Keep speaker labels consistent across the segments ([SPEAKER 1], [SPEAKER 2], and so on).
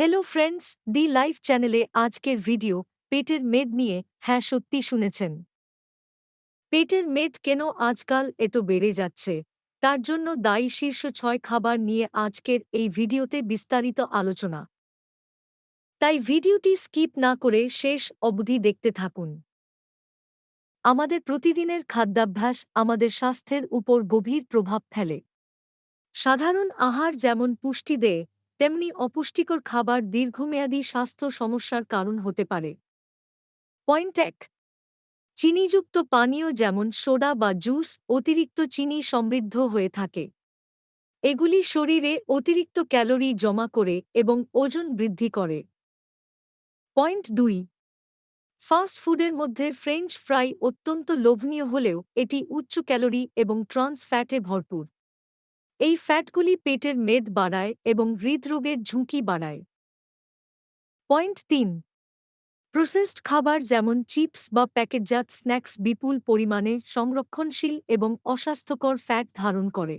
[SPEAKER 1] Hello friends দি life চ্যানেলে আজকের video পেটের মেদ নিয়ে হ্যাঁ সত্যি শুনেছেন। পেটের মেদ কেন আজকাল এত বেড়ে যাচ্ছে? তার জন্য দায়ী শীর্ষ ছয় খাবার নিয়ে আজকের এই ভিডিওতে বিস্তারিত আলোচনা। তাই ভিডিওটি স্কিপ না করে শেষ অবধি দেখতে থাকুন। আমাদের প্রতিদিনের খাদ্যাভ্যাস আমাদের স্বাস্থ্যের উপর গভীর প্রভাব ফেলে। সাধারণ আহার যেমন পুষ্টি দেয় তেমনি অপুষ্টিকর খাবার দীর্ঘমেয়াদী স্বাস্থ্য সমস্যার কারণ হতে পারে। পয়েন্ট এক, চিনিযুক্ত পানীয় যেমন সোডা বা জুস অতিরিক্ত চিনি সমৃদ্ধ হয়ে থাকে। এগুলি শরীরে অতিরিক্ত ক্যালোরি জমা করে এবং ওজন বৃদ্ধি করে। পয়েন্ট দুই, ফাস্ট ফুডের মধ্যে ফ্রেঞ্চ ফ্রাই অত্যন্ত লোভনীয় হলেও এটি উচ্চ ক্যালোরি এবং ট্রান্স ফ্যাটে ভরপুর। এই ফ্যাটগুলি পেটের মেদ বাড়ায় এবং হৃদরোগের ঝুঁকি বাড়ায়। পয়েন্ট তিন, প্রসেসড খাবার যেমন চিপস বা প্যাকেটজাত স্ন্যাক্স বিপুল পরিমাণে সংরক্ষণশীল এবং অস্বাস্থ্যকর ফ্যাট ধারণ করে।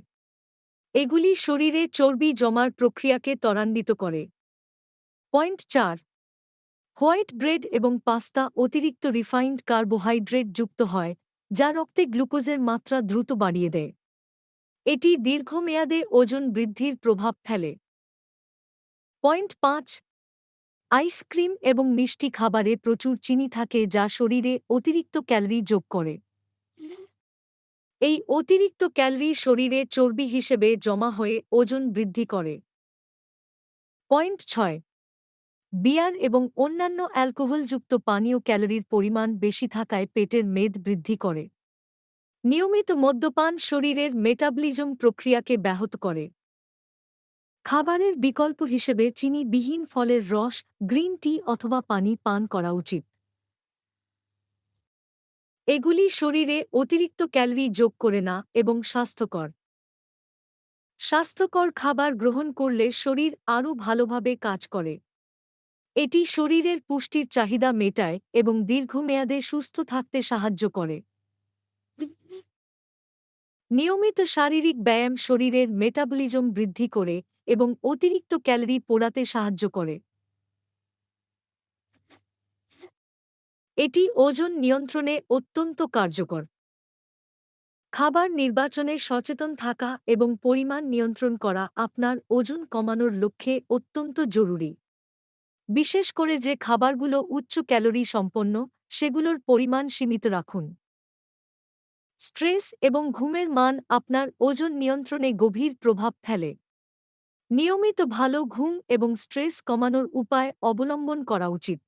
[SPEAKER 1] এগুলি শরীরে চর্বি জমার প্রক্রিয়াকে ত্বরান্বিত করে। পয়েন্ট চার, হোয়াইট ব্রেড এবং পাস্তা অতিরিক্ত রিফাইন্ড কার্বোহাইড্রেট যুক্ত হয়, যা রক্তে গ্লুকোজের মাত্রা দ্রুত বাড়িয়ে দেয়। এটি দীর্ঘমেয়াদে ওজন বৃদ্ধির প্রভাব ফেলে। পয়েন্ট পাঁচ আইসক্রিম এবং মিষ্টি খাবারে প্রচুর চিনি থাকে যা শরীরে অতিরিক্ত ক্যালোরি যোগ করে। এই অতিরিক্ত ক্যালোরি শরীরে চর্বি হিসেবে জমা হয়ে ওজন বৃদ্ধি করে। পয়েন্ট ছয়, বিয়ার এবং অন্যান্য অ্যালকোহলযুক্ত পানীয় ক্যালোরির পরিমাণ বেশি থাকায় পেটের মেদ বৃদ্ধি করে। নিয়মিত মদ্যপান শরীরের মেটাবলিজম প্রক্রিয়াকে ব্যাহত করে। খাবারের বিকল্প হিসেবে চিনিবিহীন ফলের রস, গ্রিন টি অথবা পানি পান করা উচিত। এগুলি শরীরে অতিরিক্ত ক্যালোরি যোগ করে না এবং স্বাস্থ্যকর। স্বাস্থ্যকর খাবার গ্রহণ করলে শরীর আরও ভালোভাবে কাজ করে। এটি শরীরের পুষ্টির চাহিদা মেটায় এবং দীর্ঘমেয়াদে সুস্থ থাকতে সাহায্য করে। নিয়মিত শারীরিক ব্যায়াম শরীরের মেটাবলিজম বৃদ্ধি করে এবং অতিরিক্ত ক্যালোরি পোড়াতে সাহায্য করে। এটি ওজন নিয়ন্ত্রণে অত্যন্ত কার্যকর। খাবার নির্বাচনে সচেতন থাকা এবং পরিমাণ নিয়ন্ত্রণ করা আপনার ওজন কমানোর লক্ষ্যে অত্যন্ত জরুরি। বিশেষ করে যে খাবারগুলো উচ্চ ক্যালোরি সম্পন্ন, সেগুলোর পরিমাণ সীমিত রাখুন। স্ট্রেস এবং ঘুমের মান আপনার ওজন নিয়ন্ত্রণে গভীর প্রভাব ফেলে। নিয়মিত ভালো ঘুম এবং স্ট্রেস কমানোর উপায় অবলম্বন করা উচিত।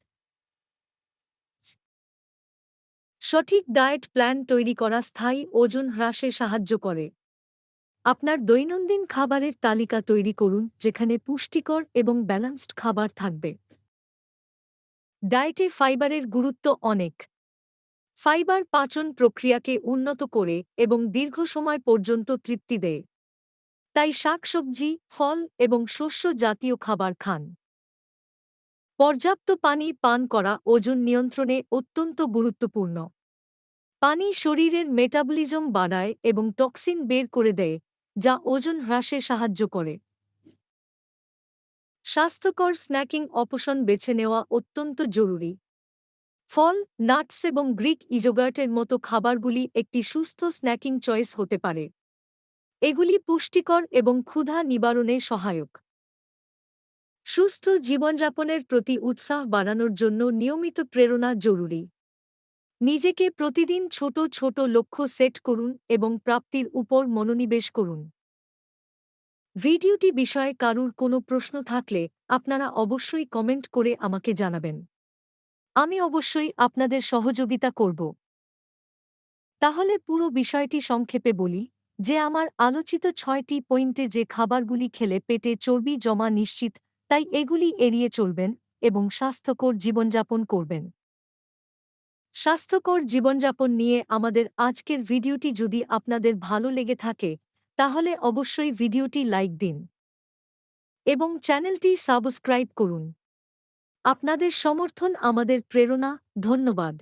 [SPEAKER 1] সঠিক ডায়েট প্ল্যান তৈরি করা স্থায়ী ওজন হ্রাসে সাহায্য করে। আপনার দৈনন্দিন খাবারের তালিকা তৈরি করুন, যেখানে পুষ্টিকর এবং ব্যালান্সড খাবার থাকবে। ডায়েটে ফাইবারের গুরুত্ব অনেক। ফাইবার পাচন প্রক্রিয়াকে উন্নত করে এবং দীর্ঘ সময় পর্যন্ত তৃপ্তি দেয়। তাই শাকসবজি, ফল এবং শস্য জাতীয় খাবার খান। পর্যাপ্ত পানি পান করা ওজন নিয়ন্ত্রণে অত্যন্ত গুরুত্বপূর্ণ। পানি শরীরের মেটাবলিজম বাড়ায় এবং টক্সিন বের করে দেয়, যা ওজন হ্রাসে সাহায্য করে। স্বাস্থ্যকর স্ন্যাকিং অপশন বেছে নেওয়া অত্যন্ত জরুরি। ফল, নাটস এবং গ্রিক ইজোগার্টের মতো খাবারগুলি একটি সুস্থ স্ন্যাকিং চয়েস হতে পারে। এগুলি পুষ্টিকর এবং ক্ষুধা নিবারণে সহায়ক। সুস্থ জীবনযাপনের প্রতি উৎসাহ বাড়ানোর জন্য নিয়মিত প্রেরণা জরুরি। নিজেকে প্রতিদিন ছোট ছোট লক্ষ্য সেট করুন এবং প্রাপ্তির উপর মনোনিবেশ করুন। ভিডিওটি বিষয়ে কারুর কোনো প্রশ্ন থাকলে আপনারা অবশ্যই কমেন্ট করে আমাকে জানাবেন। আমি অবশ্যই আপনাদের সহযোগিতা করব। তাহলে পুরো বিষয়টি সংক্ষেপে বলি, যে আমার আলোচিত ছয়টি পয়েন্টে যে খাবারগুলি খেলে পেটে চর্বি জমা নিশ্চিত, তাই এগুলি এড়িয়ে চলবেন এবং স্বাস্থ্যকর জীবনযাপন করবেন। স্বাস্থ্যকর জীবনযাপন নিয়ে আমাদের আজকের ভিডিওটি যদি আপনাদের ভালো লেগে থাকে, তাহলে অবশ্যই ভিডিওটি লাইক দিন। এবং চ্যানেলটি সাবস্ক্রাইব করুন। আপনাদের সমর্থন আমাদের প্রেরণা। ধন্যবাদ।